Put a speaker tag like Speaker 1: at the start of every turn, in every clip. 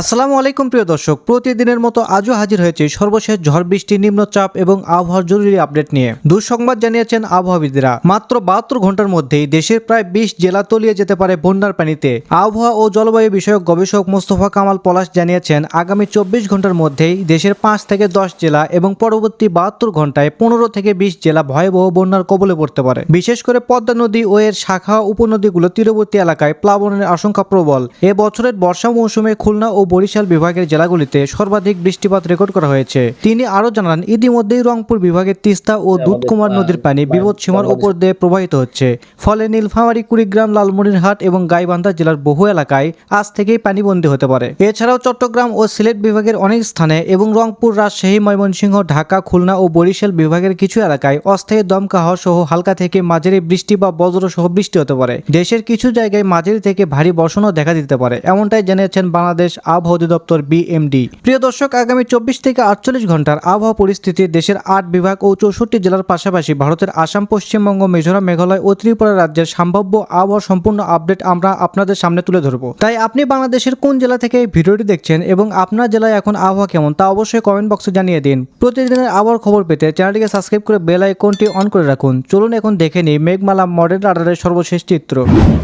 Speaker 1: আসসালামু আলাইকুম প্রিয় দর্শক, প্রতিদিনের মতো আজও হাজির হয়েছে সর্বশেষ ঝড় বৃষ্টি, নিম্নচাপ এবং আবহাওয়ার জরুরি আপডেট নিয়ে। দুঃসংবাদ জানিয়েছেন আবহাওয়াবিদরা। মাত্র বাহাত্তর ঘণ্টার মধ্যেই দেশের প্রায় বিশ জেলা তলিয়ে যেতে পারে বন্যার পানিতে। আবহাওয়া ও জলবায়ু বিষয়ক গবেষক মোস্তফা কামাল পলাশ জানিয়েছেন, আগামী চব্বিশ ঘণ্টার মধ্যেই দেশের পাঁচ থেকে দশ জেলা এবং পরবর্তী বাহাত্তর ঘন্টায় পনেরো থেকে বিশ জেলা ভয়াবহ বন্যার কবলে পড়তে পারে। বিশেষ করে পদ্মা নদী ও এর শাখা উপনদীগুলো তীরবর্তী এলাকায় প্লাবনের আশঙ্কা প্রবল। এ বছরের বর্ষা মৌসুমে খুলনা ও বরিশাল বিভাগের জেলাগুলিতে সর্বাধিক বৃষ্টিপাত রেকর্ড করা হয়েছে। তিনি আরও জানান ইতিমধ্যেই রংপুর বিভাগের তিস্তা ও দুধকুমার নদীর পানি বিপদসীমার ওপর দিয়ে প্রবাহিত হচ্ছে। ফলে নীলফামারী কুড়িগ্রাম লালমনিরহাট এবং গাইবান্ধা জেলার বহু এলাকায় আজ থেকেই পানিবন্দী হতে পারে। এছাড়াও চট্টগ্রাম ও সিলেট বিভাগের অনেক স্থানে এবং রংপুর রাজশাহী ময়মনসিংহ ঢাকা খুলনা ও বরিশাল বিভাগের কিছু এলাকায় অস্থায়ী দমকা হওয়া সহ হালকা থেকে মাঝারি বৃষ্টি বা বজ্র সহ বৃষ্টি হতে পারে। দেশের কিছু জায়গায় মাঝারি থেকে ভারী বর্ষণও দেখা দিতে পারে এমনটাই জানিয়েছেন বাংলাদেশ আবহাওয়া অধিদপ্তর বিএমডি। প্রিয় দর্শক, আগামী চব্বিশ থেকে আটচল্লিশ ঘণ্টার আবহাওয়া পরিস্থিতি দেশের আট বিভাগ ও চৌষট্টি জেলার পাশাপাশি ভারতের আসাম, পশ্চিমবঙ্গ, মিজোরাম, মেঘালয় ও ত্রিপুরা রাজ্যের সম্ভাব্য আবহাওয়া সম্পূর্ণ আপডেট আমরা আপনাদের সামনে তুলে ধরবো। তাই আপনি বাংলাদেশের কোন জেলা থেকে ভিডিওটি দেখছেন এবং আপনার জেলায় এখন আবহাওয়া কেমন তা অবশ্যই কমেন্ট বক্সে জানিয়ে দিন। প্রতিদিনের আবহাওয়ার খবর পেতে চ্যানেলটিকে সাবস্ক্রাইব করে বেল আইকনটি অন করে রাখুন। চলুন এখন দেখে নিই মেঘমালা মডেল রাডারের সর্বশেষ চিত্র।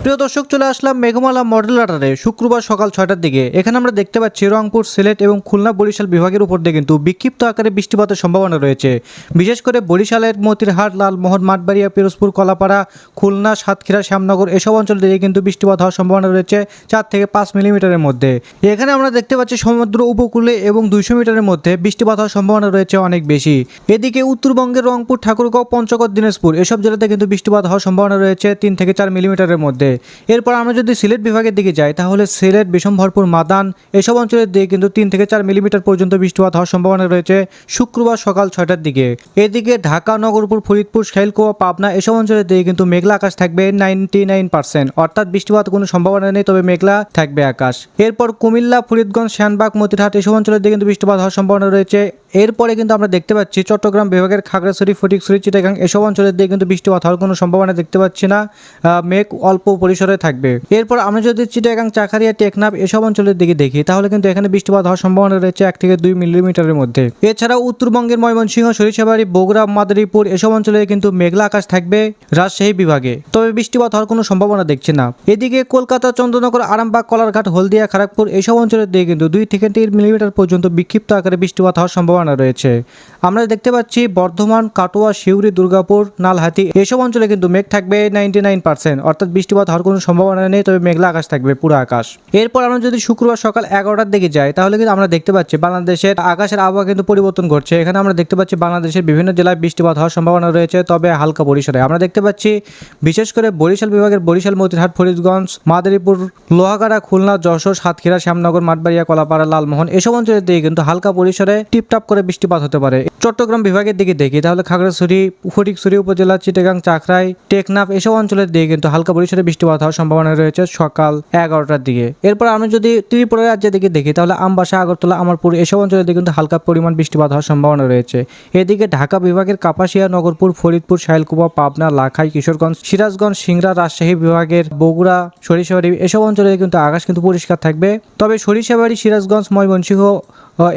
Speaker 1: প্রিয় দর্শক, চলে আসলাম মেঘমালা মডেল রাডারে। শুক্রবার সকাল ছয়টার দিকে। এখানে আমরা দেখতে পাচ্ছি রংপুর, সিলেট এবং খুলনা বরিশাল বিভাগের উপর দিয়ে কিন্তু বিক্ষিপ্ত আকারে বৃষ্টিপাতের সম্ভাবনা রয়েছে। বিশেষ করে বরিশালের মতিরহাট, লালমোহন, মাঠবাড়িয়া, পিরোজপুর, কলাপাড়া, খুলনা, সাতক্ষীরা, শ্যামনগর এসব অঞ্চল দিয়ে কিন্তু বৃষ্টিপাত হওয়ার সম্ভাবনা রয়েছে চার থেকে পাঁচ মিলিমিটারের মধ্যে। এখানে আমরা দেখতে পাচ্ছি সমুদ্র উপকূলে এবং দুইশো মিটারের মধ্যে বৃষ্টিপাত হওয়ার সম্ভাবনা রয়েছে অনেক বেশি। এদিকে উত্তরবঙ্গের রংপুর, ঠাকুরগাঁও, পঞ্চগড়, দিনাজপুর এসব জেলাতে কিন্তু বৃষ্টিপাত হওয়ার সম্ভাবনা রয়েছে তিন থেকে চার মিলিমিটারের মধ্যে। এরপর আমরা যদি সিলেট বিভাগের দিকে যাই, তাহলে সিলেট বিষম ভরপুর মাদান এসব অঞ্চলের দিকে কিন্তু তিন থেকে চার মিলিমিটার পর্যন্ত বৃষ্টিপাত হওয়ার সম্ভাবনা রয়েছে শুক্রবার সকাল ছয়টার দিকে। এদিকে ঢাকা, নগরপুর, ফরিদপুর শাইলকোয়া পাবনা এসব অঞ্চলের দিকে কিন্তু মেঘলা আকাশ থাকবে নাইনটি নাইন পার্সেন্ট। অর্থাৎ বৃষ্টিপাত কোনো সম্ভাবনা নেই, তবে মেঘলা থাকবে আকাশ। এরপর কুমিল্লা, ফরিদগঞ্জ শ্যানবাগ মতিরহাট এসব অঞ্চলের দিকে কিন্তু বৃষ্টিপাত হওয়ার সম্ভাবনা রয়েছে। এরপরে কিন্তু আমরা দেখতে পাচ্ছি চট্টগ্রাম, বিভাগের খাগড়াছড়ি, ফটিকছড়ি, চিটাগাং এসব অঞ্চলের দিকে কিন্তু বৃষ্টিপাত হওয়ার কোনো সম্ভাবনা দেখতে পাচ্ছি না। মেঘ অল্প পরিসরে থাকবে। এরপর আমরা যদি চিটাগাং, চাকারিয়া, টেকনাফ এসব অঞ্চলের দিকে দেখি তাহলে কিন্তু এখানে বৃষ্টিপাত হওয়ার সম্ভাবনা রয়েছে এক থেকে দুই মিলিমিটারের মধ্যে। এছাড়াও উত্তরবঙ্গের ময়মনসিংহ, সরিষাবাড়ি, বগুড়া, মাদারীপুর এসব অঞ্চলে কিন্তু মেঘলা আকাশ থাকবে রাজশাহী বিভাগে। তবে বৃষ্টিপাত হওয়ার কোনো সম্ভাবনা দেখছে না। এদিকে কলকাতা, চন্দ্রনগর, আরামবাগ, কলারঘাট, হলদিয়া খড়গপুর এসব অঞ্চলের দিকে কিন্তু দুই থেকে তিন মিলিমিটার পর্যন্ত বিক্ষিপ্ত আকারে বৃষ্টিপাত হওয়ার সম্ভাবনা রয়েছে। আমরা দেখতে পাচ্ছি বর্ধমান, কাটোয়া শিউরি দুর্গাপুর নালহাতি এসব অঞ্চলে কিন্তু মেঘ থাকবে নাইনটি নাইন পার্সেন্ট। অর্থাৎ বৃষ্টিপাত হওয়ার কোনো সম্ভাবনা নেই, তবে মেঘলা আকাশ থাকবে পুরো আকাশ। এরপর আমরা যদি শুক্রবার সকাল এগারোটার দিকে যাই তাহলে কিন্তু আমরা দেখতে পাচ্ছি বাংলাদেশের আকাশের আবহাওয়া কিন্তু পরিবর্তন ঘটছে। এখানে আমরা দেখতে পাচ্ছি বাংলাদেশের বিভিন্ন জেলায় বৃষ্টিপাত হওয়ার সম্ভাবনা রয়েছে, তবে হালকা পরিসরে আমরা দেখতে পাচ্ছি বিশেষ করে বরিশাল বিভাগের বরিশাল, মতিরহাট, ফরিদগঞ্জ, মাদারীপুর, লোহাগাড়া, খুলনা, যশোর, সাতক্ষীরা, শ্যামনগর, মাঠবাড়িয়া, কলাপাড়া, লালমোহন, এসব অঞ্চলের দিকে কিন্তু হালকা পরিসরে টিপটাপ করে বৃষ্টিপাত হতে পারে। চট্টগ্রাম বিভাগের দিকে দেখি, তাহলে খাগড়াছড়ি, ফটিকছড়ি উপজেলা, চিটাগাং, চাকরাই, টেকনাফ, এসব অঞ্চলের দিকে কিন্তু হালকা পরিসরে বৃষ্টিপাত হওয়ার সম্ভাবনা রয়েছে সকাল এগারোটার দিকে। এরপর আমরা যদি ত্রিপুরা রাজ্যের দিকে দেখি, তাহলে আমবাসা আগরতলা, আমারপুর, এসব অঞ্চলের দিকে কিন্তু হালকা পরিমাণ বৃষ্টিপাত হওয়ার সম্ভাবনা রয়েছে। এদিকে ঢাকা বিভাগের কাপাসিয়া, নগরপুর, ফরিদপুর, শাইলকুপা, পাবনা, লাখাই, কিশোরগঞ্জ, সিরাজগঞ্জ, সিংড়া, রাজশাহী বিভাগের বগুড়া, সরিষাবাড়ি, এসব অঞ্চলে কিন্তু আকাশ কিন্তু পরিষ্কার থাকবে। তবে সরিষাবাড়ি, সিরাজগঞ্জ, ময়মনসিংহ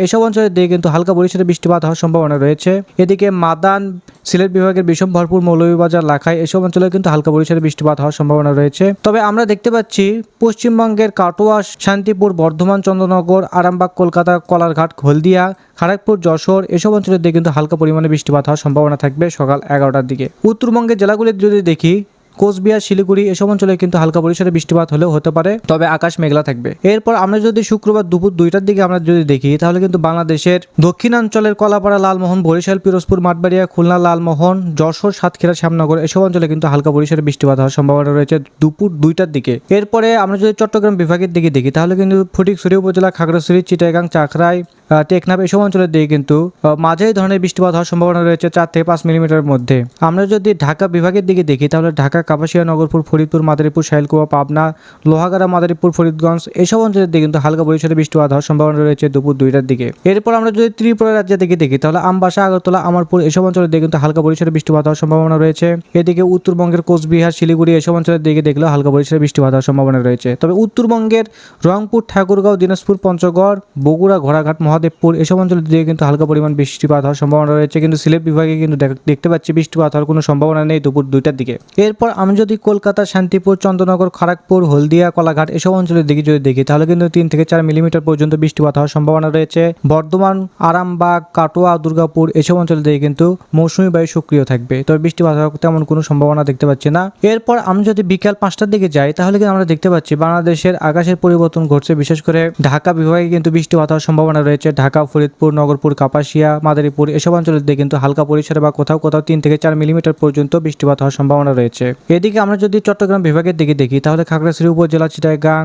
Speaker 1: এসব অঞ্চলের দিকে কিন্তু হালকা পরিসরে বৃষ্টিপাত হওয়ার সম্ভাবনা রয়েছে। এদিকে মাদান সিলেট বিভাগের বিষম ভরপুর মৌলভীবাজার লাখাই এসব অঞ্চলে কিন্তু হালকা পরিসরে বৃষ্টিপাত হওয়ার সম্ভাবনা রয়েছে। তবে আমরা দেখতে পাচ্ছি পশ্চিমবঙ্গের কাটোয়া, শান্তিপুর, বর্ধমান, চন্দ্রনগর, আরামবাগ, কলকাতা, কলারঘাট, হলদিয়া খড়গপুর যশোর এসব অঞ্চলের দিকে কিন্তু হালকা পরিমাণে বৃষ্টিপাত হওয়ার সম্ভাবনা থাকবে সকাল এগারোটার দিকে। উত্তরবঙ্গের জেলাগুলির যদি দেখি কোচবিহার শিলিগুড়ি এসব অঞ্চলে কিন্তু হালকা পরিসরে বৃষ্টিপাত হলেও হতে পারে তবে আকাশ মেঘলা থাকবে। এরপর আমরা যদি শুক্রবার দুপুর দুইটার দিকে আমরা যদি দেখি তাহলে কিন্তু বাংলাদেশের দক্ষিণাঞ্চলের কলাপাড়া লালমোহন বরিশাল পিরোজপুর মাঠবাড়িয়া খুলনা লালমোহন যশোর সাতক্ষীরা শ্যামনগর এসব অঞ্চলে কিন্তু হালকা পরিসরে বৃষ্টিপাত হওয়ার সম্ভাবনা রয়েছে দুপুর দুইটার দিকে। এরপরে আমরা যদি চট্টগ্রাম বিভাগের দিকে দেখি তাহলে কিন্তু ফটিকছড়ি উপজেলা খাগড়াছড়ি চিটাগাং চাকরাই আহ, টেকনাফ এসব অঞ্চলের দিকে কিন্তু মাঝারি ধরনের বৃষ্টিপাত হওয়ার সম্ভাবনা রয়েছে চার থেকে পাঁচ মিলিমিটারের মধ্যে। আমরা যদি ঢাকা বিভাগের দিকে দেখি তাহলে ঢাকা কাপাসিয়া, নগরপুর, ফরিদপুর, মাদারীপুর, শাইলকুয়া, পাবনা, লোহাগাড়া, মাদারীপুর, ফরিদগঞ্জ, এসব অঞ্চলের দিকে কিন্তু হালকা পরিসরে বৃষ্টিপাত হওয়ার সম্ভাবনা রয়েছে দুপুর দুইটার দিকে। এরপর আমরা যদি ত্রিপুরা রাজ্যের দিকে দেখি, তাহলে আমবাসা, আগরতলা, আমারপুর এসব অঞ্চলের দিকে কিন্তু হালকা পরিসরে বৃষ্টিপাত হওয়ার সম্ভাবনা রয়েছে। এদিকে উত্তরবঙ্গের কোচবিহার, শিলিগুড়ি এসব অঞ্চলের দিকে দেখলেও হালকা পরিসরে বৃষ্টিপাত হওয়ার সম্ভাবনা রয়েছে। তবে উত্তরবঙ্গের রংপুর, ঠাকুরগাঁও, দিনাজপুর, পঞ্চগড়, বগুড়া, ঘোড়াঘাট, মহাদেবপুর এসব অঞ্চলের দিকে কিন্তু হালকা পরিমাণ বৃষ্টিপাত হওয়ার সম্ভাবনা রয়েছে। কিন্তু সিলেট বিভাগে কিন্তু দেখ- দেখতে পাচ্ছি বৃষ্টিপাত হওয়ার কোনো সম্ভাবনা নেই দুপুর দুইটার দিকে। এরপর আমি যদি কলকাতা, শান্তিপুর, চন্দ্রনগর, খড়গপুর, হলদিয়া, কলাঘাট এসব অঞ্চলের দিকে যদি দেখি, তাহলে কিন্তু তিন থেকে চার মিলিমিটার পর্যন্ত বৃষ্টিপাত হওয়ার সম্ভাবনা রয়েছে। বর্ধমান, আরামবাগ, কাটোয়া, দুর্গাপুর এসব অঞ্চলের দিকে কিন্তু মৌসুমী বায়ু সক্রিয় থাকবে। তবে বৃষ্টিপাত হওয়ার তেমন কোনো সম্ভাবনা দেখতে পাচ্ছি না। এরপর আমি যদি বিকাল পাঁচটার দিকে যাই, তাহলে কিন্তু আমরা দেখতে পাচ্ছি বাংলাদেশের আকাশের পরিবর্তন ঘটছে। বিশেষ করে ঢাকা বিভাগে কিন্তু বৃষ্টিপাত হওয়ার সম্ভাবনা রয়েছে। ঢাকা, ফরিদপুর, নগরপুর, কাপাসিয়া, মাদারীপুর এসব অঞ্চলের দিকে কিন্তু হালকা পরিসরে বা কোথাও কোথাও তিন থেকে চার মিলিমিটার পর্যন্ত বৃষ্টিপাত হওয়ার সম্ভাবনা রয়েছে। এদিকে আমরা যদি চট্টগ্রাম বিভাগের দিকে দেখি, তাহলে খাগড়াছড়ি উপজেলা, চিটাগাং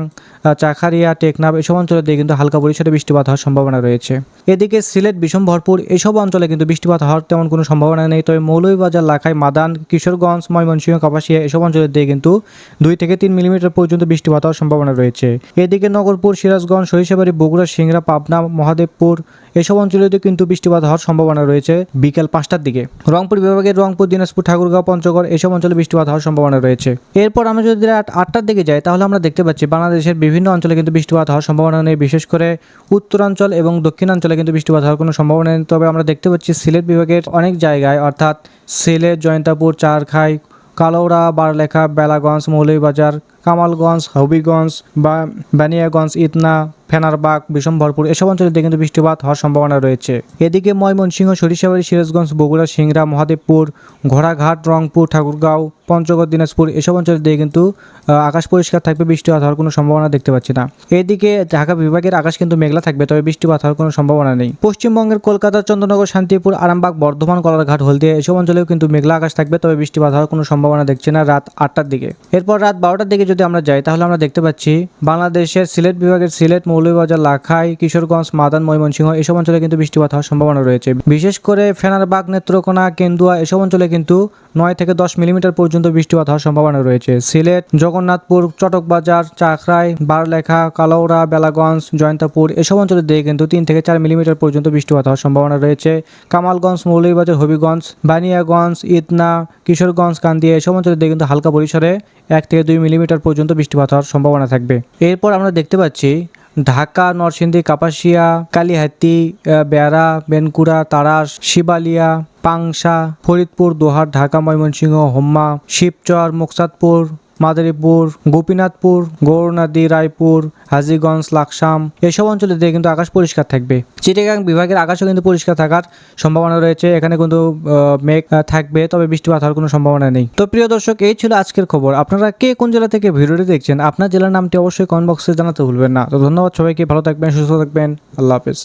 Speaker 1: চাখারিয়া টেকনাফ এসব অঞ্চলের দিকে কিন্তু হালকা পরিসরে বৃষ্টিপাত হওয়ার সম্ভাবনা রয়েছে। এদিকে সিলেট, বিষম ভরপুর এসব অঞ্চলে কিন্তু বৃষ্টিপাত হওয়ার তেমন কোনো সম্ভাবনা নেই। তবে মৌলভীবাজার, লাখাই, মাদান, কিশোরগঞ্জ, ময়মনসিংহ, কাপাসিয়া এসব অঞ্চলের দিকে কিন্তু দুই থেকে তিন মিলিমিটার পর্যন্ত বৃষ্টিপাত হওয়ার সম্ভাবনা রয়েছে। এদিকে নগরপুর, সিরাজগঞ্জ, সরিষাবাড়ি, বগুড়া, সিংড়া, পাবনা, মহাদেবপুর এসব অঞ্চলেতে কিন্তু বৃষ্টিপাত হওয়ার সম্ভাবনা রয়েছে বিকেল পাঁচটার দিকে। রংপুর বিভাগের রংপুর, দিনাজপুর, ঠাকুরগাঁও, পঞ্চগড় এসব অঞ্চলে বৃষ্টিপাত হওয়ার সম্ভাবনা রয়েছে। এরপর আমরা যদি রাত আটটার দিকে যাই, তাহলে আমরা দেখতে পাচ্ছি বাংলাদেশের বিভিন্ন অঞ্চলে কিন্তু বৃষ্টিপাত হওয়ার সম্ভাবনা নেই। বিশেষ করে উত্তরাঞ্চল এবং দক্ষিণাঞ্চলে কিন্তু বৃষ্টিপাত হওয়ার কোনো সম্ভাবনা নেই। তবে আমরা দেখতে পাচ্ছি সিলেট বিভাগের অনেক জায়গায়, অর্থাৎ সিলেট, জয়ন্তাপুর, চারখাই কালৌড়া বারলেখা, বেলাগঞ্জ, মৌলভীবাজার, কামালগঞ্জ, হবিগঞ্জ বা বানিয়াগঞ্জ, ইতনা ফেনারবাগ বিষমভরপুর এসব অঞ্চলে কিন্তু বৃষ্টিপাত হওয়ার সম্ভাবনা রয়েছে। এদিকে ময়মনসিংহ, সরিষাবাড়ি, সিরাজগঞ্জ, বগুড়া, সিংড়া, মহাদেবপুর, ঘোড়াঘাট, রংপুর, ঠাকুরগাঁও, পঞ্চগড়, দিনাজপুর এসব অঞ্চলের দিয়ে কিন্তু আকাশ পরিষ্কার থাকবে বৃষ্টিপাত হওয়ার কোনো সম্ভাবনা দেখতে পাচ্ছি না। এদিকে ঢাকা বিভাগের আকাশ কিন্তু মেঘলা থাকবে, তবে বৃষ্টিপাত হওয়ার কোনো সম্ভাবনা নেই। পশ্চিমবঙ্গের কলকাতা, চন্দ্রনগর, শান্তিপুর, আরামবাগ, বর্ধমান কলারঘাট হলদিয়া এসব অঞ্চলেও কিন্তু মেঘলা আকাশ থাকবে, তবে বৃষ্টিপাত হওয়ার কোনো সম্ভাবনা দেখছি না রাত আটটার দিকে। এরপর রাত বারোটার দিকে যদি আমরা যাই, তাহলে আমরা দেখতে পাচ্ছি বাংলাদেশের সিলেট বিভাগের সিলেট মৌলভীবাজার, লাখাই, কিশোরগঞ্জ, মাদান, ময়মনসিংহ এসব অঞ্চলে কিন্তু বৃষ্টিপাত হওয়ার সম্ভাবনা রয়েছে। বিশেষ করে ফেনারবাগ, নেত্রকোনা, কেন্দুয়া এসব অঞ্চলে কিন্তু নয় থেকে দশ মিলিমিটার পর্যন্ত বৃষ্টিপাত হওয়ার সম্ভাবনা রয়েছে। সিলেট, জগন্নাথপুর, চটকবাজার, চাকরাই, বারলেখা কালৌড়া বেলাগঞ্জ, জয়ন্তাপুর এসব অঞ্চলের দিকে কিন্তু তিন থেকে চার মিলিমিটার পর্যন্ত বৃষ্টিপাত হওয়ার সম্ভাবনা রয়েছে। কামালগঞ্জ, মৌলভীবাজার, হবিগঞ্জ, বানিয়াগঞ্জ ইতনা কিশোরগঞ্জ, কান্দিয়া এসব অঞ্চলের দিকে কিন্তু হালকা পরিসরে এক থেকে দুই মিলিমিটার পর্যন্ত বৃষ্টিপাত হওয়ার সম্ভাবনা থাকবে। এরপর আমরা দেখতে পাচ্ছি ঢাকা, নরসিংদী, কাপাসিয়া, কালিহাতি বেড়া, বেনকুড়া, তারাস, শিবালিয়া, পাংশা, ফরিদপুর, দোহার, ঢাকা, ময়মনসিংহ, হোম্মা, শিবচর, মুকসাদপুর মাদারীপুর, গোপীনাথপুর গৌরনদী রায়পুর, হাজিগঞ্জ, লাকসাম, এসব অঞ্চলে দিয়ে কিন্তু আকাশ পরিষ্কার থাকবে। চিটাগাং বিভাগের আকাশও কিন্তু পরিষ্কার থাকার সম্ভাবনা রয়েছে। এখানে কিন্তু মেঘ থাকবে, তবে বৃষ্টিপাত হওয়ার কোনো সম্ভাবনা নেই। তো প্রিয় দর্শক, এই ছিল আজকের খবর। আপনারা কে কোন জেলা থেকে ভিডিওটি দেখছেন, আপনার জেলার নামটি অবশ্যই কমেন্ট বক্সে জানাতে ভুলবেন না। তো ধন্যবাদ সবাইকে, ভালো থাকবেন, সুস্থ থাকবেন, আল্লাহ হাফেজ।